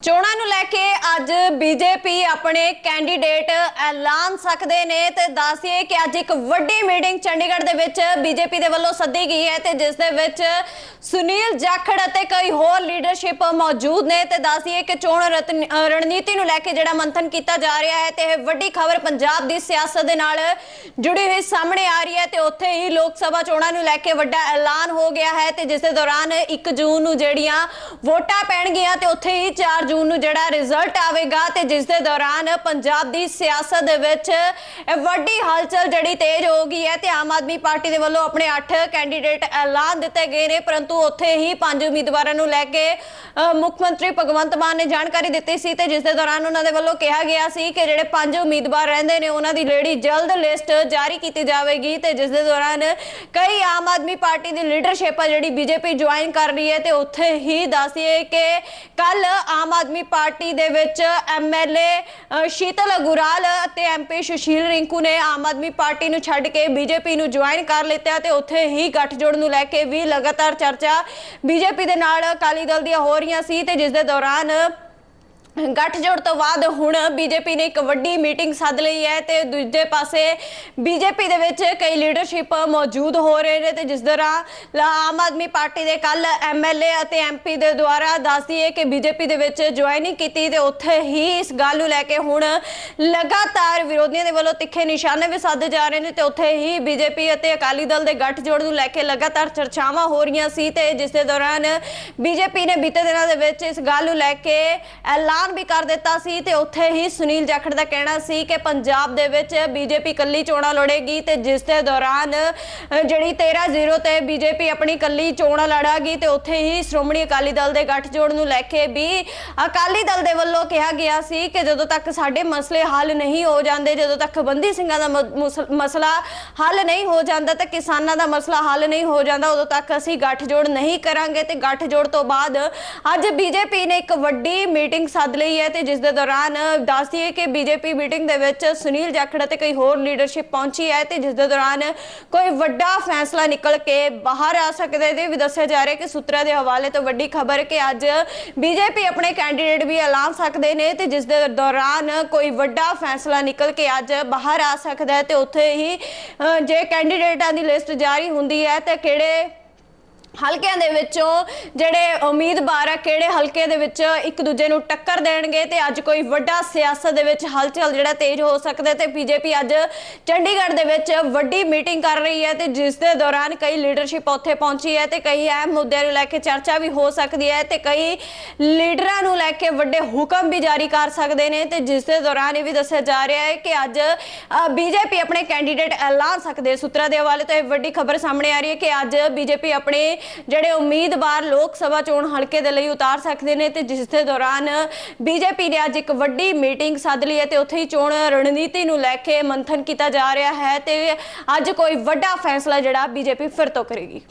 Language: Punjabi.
ਚੋਣਾਂ ਨੂੰ ਲੈ ਕੇ ਅੱਜ ਬੀਜੇਪੀ ਆਪਣੇ ਕੈਂਡੀਡੇਟ ਐਲਾਨ ਸਕਦੇ ਨੇ ਤੇ ਦੱਸਿਏ ਕਿ ਅੱਜ ਇੱਕ ਵੱਡੀ ਮੀਟਿੰਗ ਚੰਡੀਗੜ੍ਹ ਦੇ ਵਿੱਚ ਬੀਜੇਪੀ ਦੇ ਵੱਲੋਂ ਸੱਦੀ ਗਈ ਹੈ ਤੇ ਜਿਸ ਦੇ ਵਿੱਚ ਸੁਨੀਲ ਜਾਖੜ ਅਤੇ ਕਈ ਹੋਰ ਲੀਡਰਸ਼ਿਪ ਮੌਜੂਦ ਨੇ ਤੇ ਦੱਸਿਏ ਕਿ ਚੋਣ ਰਣਨੀਤੀ ਨੂੰ ਲੈ ਕੇ ਜਿਹੜਾ ਮੰਥਨ ਕੀਤਾ ਜਾ ਰਿਹਾ ਹੈ ਤੇ ਇਹ ਵੱਡੀ ਖਬਰ ਪੰਜਾਬ ਦੀ ਸਿਆਸਤ ਦੇ ਨਾਲ ਜੁੜੀ ਹੋਈ ਸਾਹਮਣੇ ਆ ਰਹੀ ਹੈ ਤੇ ਉੱਥੇ ਹੀ ਲੋਕ ਸਭਾ ਚੋਣਾਂ ਨੂੰ ਲੈ ਕੇ ਵੱਡਾ ਐਲਾਨ ਹੋ ਗਿਆ ਹੈ ਤੇ ਜਿਸ ਦੇ ਦੌਰਾਨ 1 ਜੂਨ ਨੂੰ ਜਿਹੜੀਆਂ ਵੋਟਾਂ ਪੈਣਗੀਆਂ ਤੇ ਉੱਥੇ ਹੀ 4 ਜੂਨ ਨੂੰ ਜਿਹੜਾ ਰਿਜ਼ਲਟ ਆਵੇਗਾ ਤੇ ਜਿਸ ਦੇ ਦੌਰਾਨ ਪੰਜਾਬ ਦੀ ਸਿਆਸਤ ਦੇ ਵਿੱਚ ਵੱਡੀ ਹਲਚਲ ਜਿਹੜੀ ਤੇਜ਼ ਹੋ ਗਈ ਹੈ ਤੇ ਆਮ ਆਦਮੀ ਪਾਰਟੀ ਦੇ ਵੱਲੋਂ ਆਪਣੇ 8 ਕੈਂਡੀਡੇਟ ਐਲਾਨ ਦਿੱਤੇ ਗਏ ਨੇ, ਪਰੰਤੂ ਉੱਥੇ ਹੀ ਪੰਜ ਉਮੀਦਵਾਰਾਂ ਨੂੰ ਲੈ ਕੇ ਮੁੱਖ ਮੰਤਰੀ ਭਗਵੰਤ ਮਾਨ ਨੇ ਜਾਣਕਾਰੀ ਦਿੱਤੀ ਸੀ ਤੇ ਜਿਸ ਦੇ ਦੌਰਾਨ ਉਹਨਾਂ ਦੇ ਵੱਲੋਂ ਕਿਹਾ ਗਿਆ ਸੀ ਕਿ ਜਿਹੜੇ ਪੰਜ ਉਮੀਦਵਾਰ ਰਹਿੰਦੇ ਨੇ, ਉਹਨਾਂ ਦੀ ਜਿਹੜੀ ਜਲਦ ਲਿਸਟ ਜਾਰੀ ਕੀਤੀ ਜਾਵੇਗੀ ਤੇ ਜਿਸ ਦੇ ਦੌਰਾਨ ਕਈ ਆਮ ਆਦਮੀ ਪਾਰਟੀ ਦੀ ਲੀਡਰਸ਼ਿਪ ਆ ਜਿਹੜੀ ਬੀਜੇਪੀ ਜੁਆਇਨ ਕਰ ਰਹੀ ਹੈ ਤੇ ਉੱਥੇ ਹੀ ਦੱਸਿਏ ਕਿ ਕੱਲ ਆਮ ਆਦਮੀ ਪਾਰਟੀ ਦੇ ਵਿੱਚ ਐਮਐਲਏ ਸ਼ੀਤਲ ਅਗੁਰਾਲ ਅਤੇ ਐਮਪੀ ਸੁਸ਼ੀਲ ਰਿੰਕੂ ਨੇ ਆਮ ਆਦਮੀ ਪਾਰਟੀ ਨੂੰ ਛੱਡ ਕੇ ਬੀਜੇਪੀ ਨੂੰ ਜੁਆਇਨ ਕਰ ਲਿੱਤਾ ਤੇ ਉੱਥੇ ਹੀ ਗੱਠਜੋੜ ਨੂੰ ਲੈ ਕੇ ਵੀ ਲਗਾਤਾਰ ਚਰਚਾ ਬੀਜੇਪੀ ਦੇ ਨਾਲ ਅਕਾਲੀ ਦਲ ਦੀਆਂ ਹੋ ਰਹੀਆਂ ਸੀ ਤੇ ਜਿਸ ਦੇ ਦੌਰਾਨ ਗੱਠਜੋੜ ਤੋਂ ਬਾਅਦ ਹੁਣ ਬੀਜੇਪੀ ਨੇ ਇੱਕ ਵੱਡੀ ਮੀਟਿੰਗ ਸੱਦ ਲਈ ਹੈ ਤੇ ਦੂਜੇ ਪਾਸੇ ਬੀਜੇਪੀ ਦੇ ਵਿੱਚ ਕਈ ਲੀਡਰਸ਼ਿਪ ਮੌਜੂਦ ਹੋ ਰਹੇ ਨੇ ਤੇ ਜਿਸ ਤਰ੍ਹਾਂ ਆਮ ਆਦਮੀ ਪਾਰਟੀ ਦੇ ਕੱਲ ਐਮਐਲਏ ਅਤੇ ਐਮਪੀ ਦੇ ਦੁਆਰਾ ਦੱਸਦੀ ਹੈ ਕਿ ਬੀਜੇਪੀ ਦੇ ਵਿੱਚ ਜੁਆਇਨਿੰਗ ਕੀਤੀ ਤੇ ਉੱਥੇ ਹੀ ਇਸ ਗੱਲ ਨੂੰ ਲੈ ਕੇ ਹੁਣ ਲਗਾਤਾਰ ਵਿਰੋਧੀਆਂ ਦੇ ਵੱਲੋਂ ਤਿੱਖੇ ਨਿਸ਼ਾਨੇ ਵੀ ਸਾਧੇ ਜਾ ਰਹੇ ਨੇ ਤੇ ਉੱਥੇ ਹੀ ਬੀਜੇਪੀ ਅਤੇ ਅਕਾਲੀ ਦਲ ਦੇ ਗੱਠਜੋੜ ਨੂੰ ਲੈ ਕੇ ਲਗਾਤਾਰ ਚਰਚਾਵਾਂ ਹੋ ਰਹੀਆਂ ਸੀ ਤੇ ਜਿਸ ਦੇ ਦੌਰਾਨ ਬੀਜੇਪੀ ਨੇ ਬੀਤੇ ਦਿਨਾਂ ਦੇ ਵਿੱਚ ਇਸ ਗੱਲ ਨੂੰ ਲੈ ਕੇ ਐਲਾਨ ਵੀ ਕਰ ਦਿੱਤਾ ਸੀ ਤੇ ਉੱਥੇ ਹੀ ਸੁਨੀਲ ਜਾਖੜ ਦਾ ਕਹਿਣਾ ਸੀ ਕਿ ਪੰਜਾਬ ਦੇ ਵਿੱਚ ਬੀਜੇਪੀ ਕੱਲੀ ਚੋਣਾਂ ਲੜੇਗੀ ਤੇ ਜਿਸ ਦੇ ਦੌਰਾਨ ਜਿਹੜੀ 13-0 ਤੇ ਬੀਜੇਪੀ ਆਪਣੀ ਕੱਲੀ ਚੋਣਾਂ ਲੜਾਗੀ ਤੇ ਉੱਥੇ ਹੀ ਸ਼੍ਰੋਮਣੀ ਅਕਾਲੀ ਦਲ ਦੇ ਗੱਠਜੋੜ ਨੂੰ ਲੈ ਕੇ ਵੀ ਅਕਾਲੀ ਦਲ ਦੇ ਵੱਲੋਂ ਕਿਹਾ ਗਿਆ ਸੀ ਕਿ ਜਦੋਂ ਤੱਕ ਸਾਡੇ ਮਸਲੇ ਹੱਲ ਨਹੀਂ ਹੋ ਜਾਂਦੇ, ਜਦੋਂ ਤੱਕ ਬੰਦੀ ਸਿੰਘਾਂ ਦਾ ਮਸਲਾ ਹੱਲ ਨਹੀਂ ਹੋ ਜਾਂਦਾ ਤਾਂ ਕਿਸਾਨਾਂ ਦਾ ਮਸਲਾ ਹੱਲ ਨਹੀਂ ਹੋ ਜਾਂਦਾ, ਉਦੋਂ ਤੱਕ ਅਸੀਂ ਗੱਠਜੋੜ ਨਹੀਂ ਕਰਾਂਗੇ ਤੇ ਗੱਠਜੋੜ ਤੋਂ ਬਾਅਦ ਅੱਜ ਬੀਜੇਪੀ ਨੇ ਇੱਕ ਵੱਡੀ ਮੀਟਿੰਗ ਸੱਦ ਲਈ ਹੈ ਤੇ ਜਿਸ ਦੇ ਦੌਰਾਨ ਦੱਸਦੀ ਹੈ ਕਿ ਬੀਜੇਪੀ ਮੀਟਿੰਗ ਦੇ ਵਿੱਚ ਸੁਨੀਲ ਜਾਖੜ ਅਤੇ ਕਈ ਹੋਰ ਲੀਡਰਸ਼ਿਪ ਪਹੁੰਚੀ ਹੈ ਤੇ ਜਿਸ ਦੇ ਦੌਰਾਨ ਕੋਈ ਵੱਡਾ ਫੈਸਲਾ ਨਿਕਲ ਕੇ ਬਾਹਰ ਆ ਸਕਦਾ ਹੈ। ਤੇ ਵੀ ਦੱਸਿਆ ਜਾ ਰਿਹਾ ਕਿ ਸੂਤਰਾਂ ਦੇ ਹਵਾਲੇ ਤੋਂ ਵੱਡੀ ਖਬਰ ਕਿ ਅੱਜ ਬੀਜੇਪੀ ਆਪਣੇ ਕੈਂਡੀਡੇਟ ਵੀ ਐਲਾਨ ਸਕਦੇ ਨੇ ਤੇ ਜਿਸ ਦੇ ਦੌਰਾਨ ਕੋਈ ਵੱਡਾ ਫੈਸਲਾ ਨਿਕਲ ਕੇ ਅੱਜ ਬਾਹਰ ਆ ਸਕਦਾ ਹੈ ਤੇ ਉੱਥੇ ਹੀ ਜੇ ਕੈਂਡੀਡੇਟਾਂ ਦੀ ਲਿਸਟ ਜਾਰੀ ਹੁੰਦੀ ਹੈ ਤੇ ਕਿਹੜੇ ਹਲਕਿਆਂ ਦੇ ਵਿੱਚੋਂ ਜਿਹੜੇ ਉਮੀਦਵਾਰ ਆ, ਕਿਹੜੇ ਹਲਕੇ ਦੇ ਵਿੱਚ ਇੱਕ ਦੂਜੇ ਨੂੰ ਟੱਕਰ ਦੇਣਗੇ ਤੇ ਅੱਜ ਕੋਈ ਵੱਡਾ ਸਿਆਸਤ ਦੇ ਵਿੱਚ ਹਲਚਲ ਜਿਹੜਾ ਤੇਜ਼ ਹੋ ਸਕਦਾ ਹੈ ਤੇ ਬੀਜੇਪੀ ਅੱਜ ਚੰਡੀਗੜ੍ਹ ਦੇ ਵਿੱਚ ਵੱਡੀ ਮੀਟਿੰਗ ਕਰ ਰਹੀ ਹੈ ਤੇ ਜਿਸ ਦੇ ਦੌਰਾਨ ਕਈ ਲੀਡਰਸ਼ਿਪ ਉੱਥੇ ਪਹੁੰਚੀ ਹੈ ਤੇ ਕਈ ਅਹਿਮ ਮੁੱਦਿਆਂ ਨੂੰ ਲੈ ਕੇ ਚਰਚਾ ਵੀ ਹੋ ਸਕਦੀ ਹੈ ਤੇ ਕਈ ਲੀਡਰਾਂ ਲੈ ਕੇ ਵੱਡੇ ਹੁਕਮ ਵੀ ਜਾਰੀ ਕਰ ਸਕਦੇ ਨੇ ਤੇ ਜਿਸ ਦੇ ਦੌਰਾਨ ਇਹ ਵੀ ਦੱਸਿਆ ਜਾ ਰਿਹਾ ਹੈ ਕਿ ਅੱਜ ਬੀਜੇਪੀ ਆਪਣੇ ਕੈਂਡੀਡੇਟ ਐਲਾਨ ਸਕਦੇ ਸੂਤਰਾਂ ਦੇ ਹਵਾਲੇ ਤੋਂ ਇਹ ਵੱਡੀ ਖਬਰ ਸਾਹਮਣੇ ਆ ਰਹੀ ਹੈ ਕਿ ਅੱਜ ਬੀਜੇਪੀ ਆਪਣੇ ਜਿਹੜੇ ਉਮੀਦਵਾਰ ਲੋਕ ਸਭਾ ਚੋਣ ਹਲਕੇ ਦੇ ਲਈ ਉਤਾਰ ਸਕਦੇ ਨੇ ਤੇ ਜਿਸ ਦੇ ਦੌਰਾਨ ਬੀਜੇਪੀ ਨੇ ਅੱਜ ਇੱਕ ਵੱਡੀ ਮੀਟਿੰਗ ਸੱਦ ਲਈ ਹੈ ਤੇ ਉੱਥੇ ਹੀ ਚੋਣ ਰਣਨੀਤੀ ਨੂੰ ਲੈ ਕੇ ਮੰਥਨ ਕੀਤਾ ਜਾ ਰਿਹਾ ਹੈ ਤੇ ਅੱਜ ਕੋਈ ਵੱਡਾ ਫੈਸਲਾ ਜਿਹੜਾ ਬੀਜੇਪੀ ਫਿਰ ਤੋਂ ਕਰੇਗੀ।